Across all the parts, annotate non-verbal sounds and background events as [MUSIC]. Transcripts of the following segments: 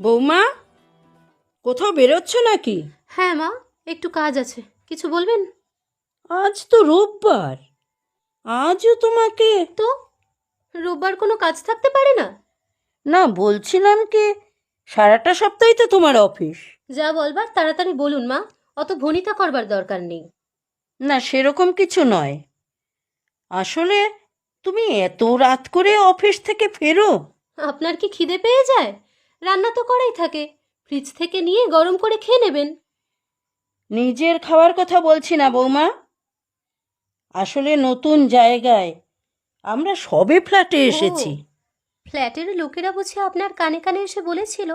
বৌমা কোথাও বেরোচ্ছ নাকি? হ্যাঁ মা একটু কাজ আছে। কিছু বলবেন? আজ তো রোববার। আজও তোমাকে তো? রোববার কোনো কাজ থাকতে পারে না? না বলছিলাম কি সারাটা সপ্তাহই তো তোমার অফিস। যা বলবার তাড়াতাড়ি বলুন মা অত ভনিতা করবার দরকার নেই। না সেরকম কিছু নয়। আসলে তুমি এত রাত করে অফিস থেকে ফেরো। আপনার কি খিদে পেয়ে যায়? রান্না তো করাই থাকে। ফ্রিজ থেকে নিয়ে গরম করে খেয়ে নেবেন। নিজের খাওয়ার কথা বলছি না বৌমা। আসলে নতুন জায়গায় আমরা সবে ফ্ল্যাটে এসেছি। ফ্ল্যাটের লোকেরা বুঝি আপনার কানে কানে এসে বলেছিল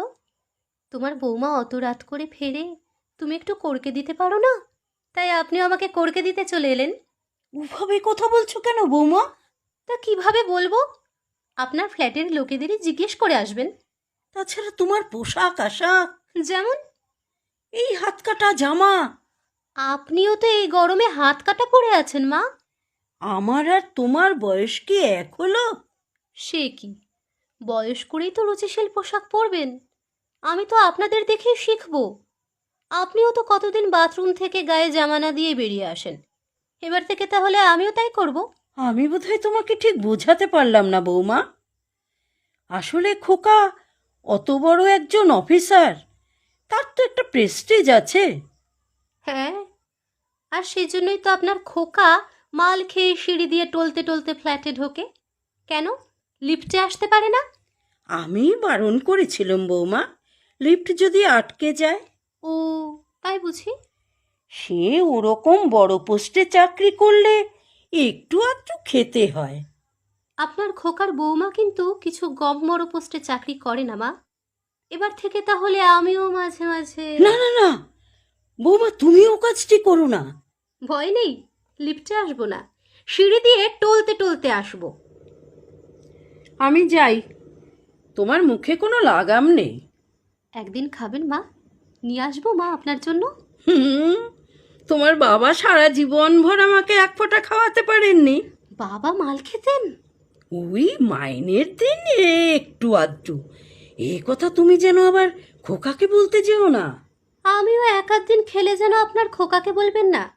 তোমার বৌমা অত রাত করে ফেরে তুমি একটু করকে দিতে পারো না? তাই আপনিও আমাকে করকে দিতে চলে এলেন। ওভাবে কথা বলছো কেন বৌমা? তা কীভাবে বলব? আপনার ফ্ল্যাটের লোকেদেরই জিজ্ঞেস করে আসবেন। তাছাড়া তোমার পোশাক আশাক? যেমন? এই হাত কাটা জামা। আপনিও তো এই গরমে হাত কাটা পরে আছেন মা। আমার আর তোমার বয়স কি এক হলো? সে কি? বয়স করেই তো রুচিশীল পোশাক পরবেন। আমি তো আপনাদের দেখেই শিখব। আপনিও তো কতদিন বাথরুম থেকে গায়ে জামানা দিয়ে বেরিয়ে আসেন। এবার থেকে তাহলে আমিও তাই করব। আমি বোধহয় তোমাকে ঠিক বোঝাতে পারলাম না বৌমা। আসলে খোকা অত বড় একজন অফিসার তার তো একটা প্রেস্টিজ আছে। হ্যাঁ আর সেই জন্যই তো আপনার খোকা মাল খেয়ে সিঁড়ি দিয়ে টলতে টলতে ফ্ল্যাটে ঢোকে। কেন? লিফটে আসতে পারে না? আমি বারণ করেছিলাম বৌমা। লিফট যদি আটকে যায়। ও তাই বুঝি? সে ওরকম বড় পোস্টে চাকরি করলে একটু আধটু খেতে হয়। আপনার খোকার বৌমা কিন্তু কিছু গম মরো পোস্টে চাকরি করে না মা। এবার থেকে তাহলে আমিও মাঝে মাঝে না না না। বৌমা তুমিও কাজটি করো না। ভয় নেই লিফটে আসব না। সিঁড়ি দিয়ে টলতে টলতে আসব। আমি যাই। তোমার মুখে কোনো লাগাম নেই। একদিন খাবেন মা। নিয়ে আসব মা আপনার জন্য। হুম। তোমার বাবা সারা জীবন ভর আমাকে এক ফোঁটা খাওয়াতে পারেননি। বাবা মাল খেতেন? ওই মাইনের দিন একটু আধটু। এ কথা তুমি যেন আবার খোকাকে বলতে যেও না। আমিও এক আধ দিন খেলে যেন আপনার খোকাকে বলবেন না।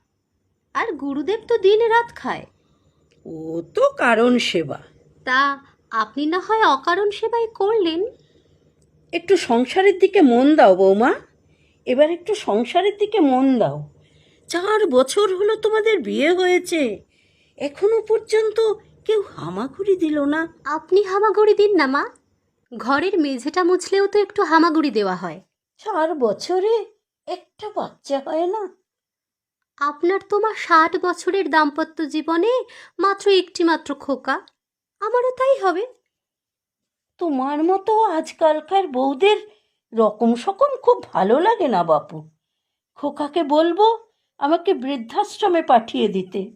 আর গুরুদেব তো দিন রাত খায়। ও তো কারণ সেবা। তা আপনি না হয় অকারণ সেবাই করলেন? একটু সংসারের দিকে মন দাও বৌমা। এবার একটু সংসারের দিকে মন দাও। চার বছর হলো তোমাদের বিয়ে হয়েছে। এখনও পর্যন্ত কেউ হামাগুড়ি দিল না। আপনি হামাগুড়ি দিন না মা। ঘরের মেঝেটা মুছলেও তো একটু হামাগুড়ি দেওয়া হয়। চার বছরে একটা বাচ্চা হয় না? আপনার তো মা ষাট বছরের দাম্পত্য জীবনে মাত্র একটি মাত্র খোকা। আমারও তাই হবে। তোমার মতো আজকালকার বউদের রকম সকম খুব ভালো লাগে না বাপু। খোকাকে বলব আমাকে বৃদ্ধাশ্রমে পাঠিয়ে দিতে।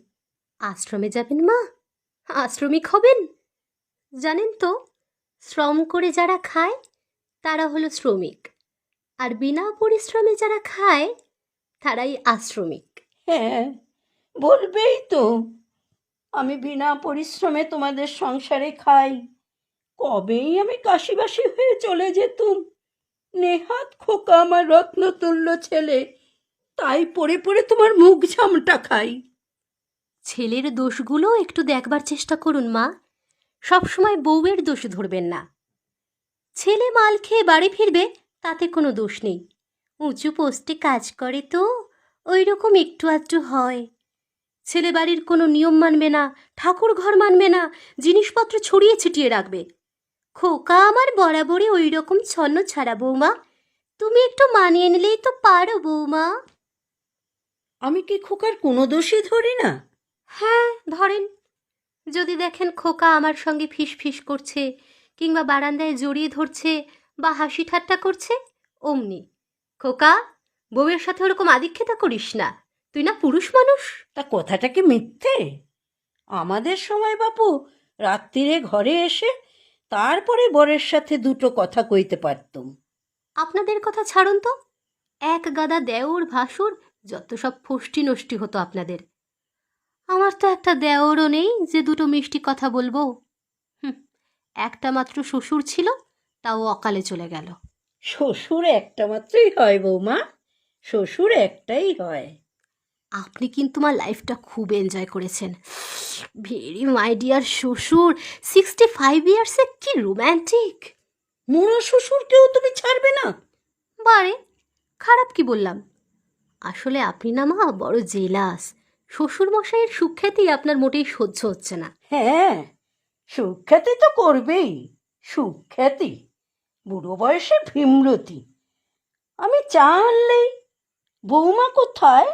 আশ্রমে যাবেন মা? আশ্রমিক হবেন জানেন তো শ্রম করে যারা খায় তারা হলো শ্রমিক। আর বিনা পরিশ্রমে যারা খায় তারাই আশ্রমিক। হ্যাঁ বলবেই তো আমি বিনা পরিশ্রমে তোমাদের সংসারে খাই। কবেই আমি কাশিবাসি হয়ে চলে যেতুম? নেহাত খোকা আমার রত্নতুল্য ছেলে। তাই পড়ে পড়ে তোমার মুখ ঝামটা খাই। ছেলের দোষগুলো একটু দেখবার চেষ্টা করুন, মা। সবসময় বউয়ের দোষ ধরবেন না। ছেলে মাল খেয়ে বাড়ি ফিরবে, তাতে কোনো দোষ নেই। উঁচু পোস্টে কাজ করে তো ওই রকম একটু আধটু হয়। ছেলে বাড়ির কোনো নিয়ম মানবে না, ঠাকুর ঘর মানবে না, জিনিসপত্র ছড়িয়ে ছিটিয়ে রাখবে। খোকা আমার বরাবরই ওই রকম ছন্ন ছাড়া বৌমা। তুমি একটু মানিয়ে নিলেই তো পারো বৌমা। আমি কি খোকার কোনো দোষই ধরি না? হ্যাঁ ধরেন। যদি দেখেন খোকা আমার সঙ্গে ফিস ফিস করছে কিংবা বারান্দায় জড়িয়ে ধরছে বা হাসি ঠাট্টা করছে অমনি। খোকা বউয়ের সাথে ওরকম আদিক্ষেতা করিস না। তুই না পুরুষ মানুষ। তা কথাটা কি মিথ্যে? আমাদের সময় বাপু রাত্রিরে ঘরে এসে তারপরে বরের সাথে দুটো কথা কইতে পারতুম। আপনাদের কথা ছাড়ুন তো। এক গাদা দেওর ভাসুর যত সব ফষ্টি নষ্টি হতো আপনাদের। আমার তো একটা দেওরও নেই যে দুটো মিষ্টি কথা বলব। একটা মাত্র শ্বশুর ছিল তাও অকালে চলে গেল। শ্বশুর একটা মাত্রই হয় বৌমা শ্বশুর একটাই হয়। আপনি কিন্তু আমার লাইফটা খুব এনজয় করেছেন। ভেরি মাই ডিয়ার শ্বশুর সিক্সটি ফাইভ ইয়ার্সে কি রোম্যান্টিক। মোড়া শ্বশুরকেও তুমি ছাড়বে না। বারে খারাপ কি বললাম? আসলে আপনি না মা বড় জেলাস। শ্বশুর মশাইয়ের সুখ্যাতি আপনার মোটেই সহ্য হচ্ছে না। হ্যাঁ সুখ্যাতি তো করবেই। সুখ্যাতি বুড়ো বয়সে ভীমরতি। আমি চা আনলেই বৌমা কোথায়?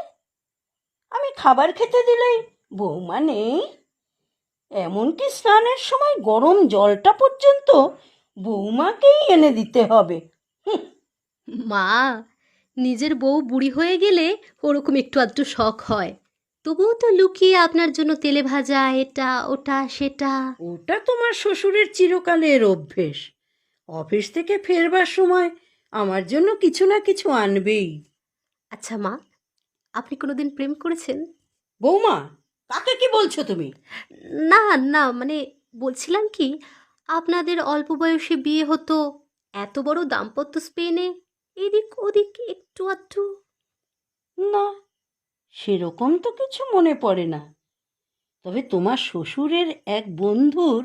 আমি খাবার খেতে দিলেই বৌমা নেই। এমনকি স্নানের সময় গরম জলটা পর্যন্ত বৌমাকেই এনে দিতে হবে। মা নিজের বউ বুড়ি হয়ে গেলে ওরকম একটু আধটু শখ হয়। তবুও তো লুকিয়ে আপনার জন্য তেলে ভাজা এটা ওটা সেটা। ওটা তোমার শ্বশুরের চিরকালের অভ্যেস। অফিস থেকে ফেরবার সময় আমার জন্য কিছু না কিছু আনবেই। আচ্ছা মা আপনি কোনোদিন প্রেম করেছেন? বৌমা কাকে কি বলছো তুমি? না না মানে বলছিলাম কি আপনাদের অল্প বয়সে বিয়ে হতো এত বড় দাম্পত্য স্পেনে এদিক ওদিক একটু আধটু। না সেরকম তো কিছু মনে পড়ে না। তবে তোমার শ্বশুরের এক বন্ধুর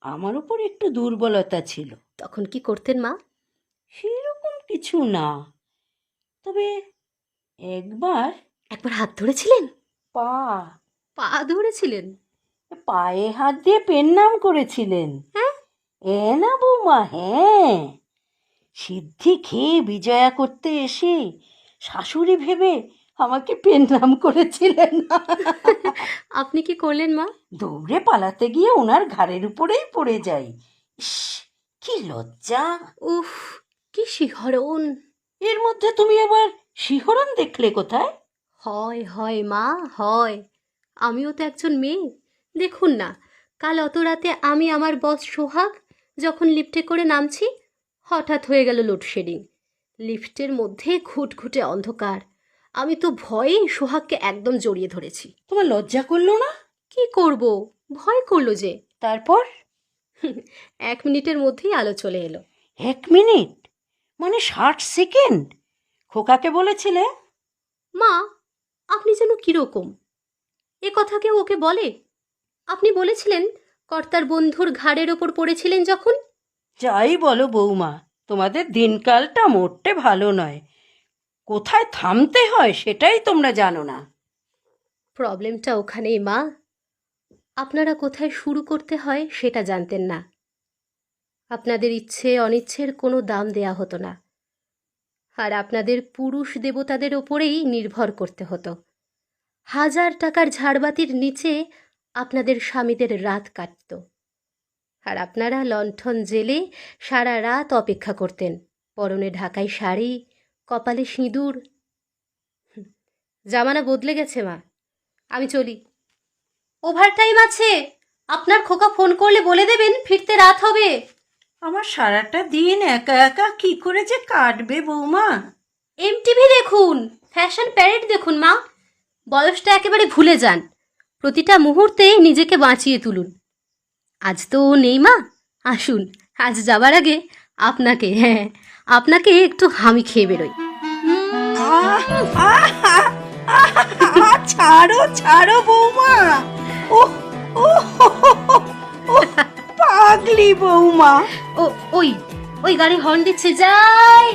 আমার উপর একটু দুর্বলতা ছিল। তখন কি করতেন মা? সেরকম কিছু না। তবে একবার একবার হাত ধরেছিলেন? পা। পা ধরেছিলেন? পায়ে হাত দিয়ে পেন নাম করেছিলেন। হ্যাঁ? এ না বৌমা হ্যাঁ। সিদ্ধি খেয়ে বিজয়া করতে এসে শাশুড়ি ভেবে আমাকে পেন নাম করেছিলেন। আপনি কি করলেন মা? দৌড়ে পালাতে গিয়ে ওনার ঘাড়ের উপরেই পড়ে যাই। ইস কি লজ্জা। উফ কি শিহরণ। এর মধ্যে তুমি আবার শিহরণ দেখলে কোথায়? হয় হয় মা হয়। আমিও তো একজন মেয়ে। দেখুন না কাল অত রাতে আমি আমার বস সোহাগ যখন লিফটে করে নামছি হঠাৎ হয়ে গেল লোডশেডিং। লিফটের মধ্যে ঘুটঘুটে অন্ধকার। আমি তো ভয়ে সোহাগকে একদম জড়িয়ে ধরেছি। তোমার লজ্জা করল না? কি করব? ভয় করল যে। তারপর? [LAUGHS] এক মিনিটের মধ্যেই আলো চলে এলো। এক মিনিট? মানে ষাট সেকেন্ড? খোকাকে বলেছিলে? মা আপনি যেন কীরকম? এ কথা কেউ ওকে বলে? আপনি বলেছিলেন কর্তার বন্ধুর ঘাড়ের ওপর পড়েছিলেন যখন? যাই বলো বৌমা, তোমাদের দিনকালটা মোটে ভালো নয়। কোথায় থামতে হয় সেটাই তোমরা জানো না। প্রবলেমটা ওখানেই, মা। আপনারা কোথায় শুরু করতে হয় সেটা জানতেন না। আপনাদের ইচ্ছে অনিচ্ছের কোনো দাম দেয়া হতো না। আর আপনাদের পুরুষ দেবতাদের ওপরেই নির্ভর করতে হতো। হাজার টাকার ঝাড়বাতির নিচে আপনাদের স্বামীদের রাত কাটত। আর আপনারা লণ্ঠন জেলে সারা রাত অপেক্ষা করতেন। পরনে ঢাকায় শাড়ি কপালে সিঁদুর। জামানা বদলে গেছে মা। আমি চলি। ওভার টাইম আছে। আপনার খোকা ফোন করলে বলে দেবেন ফিরতে রাত হবে। আমার সারাটা দিন একা একা কি করে যে কাটবে বৌমা? এমটিভি দেখুন ফ্যাশন প্যারেড দেখুন মা। বয়সটা একেবারে ভুলে যান। প্রতিটা মুহূর্তে নিজেকে বাঁচিয়ে তুলুন। আজ তো ও নেই মা। আসুন আজ যাবার আগে আপনাকে হ্যাঁ আপনাকে একটু হামি খেয়ে বেরোই। ছাড়ো ছাড়ো বৌমা। ও ও পাগলি বৌমা। ও ওই ওই গাড়ি হর্ন দিচ্ছে যাই।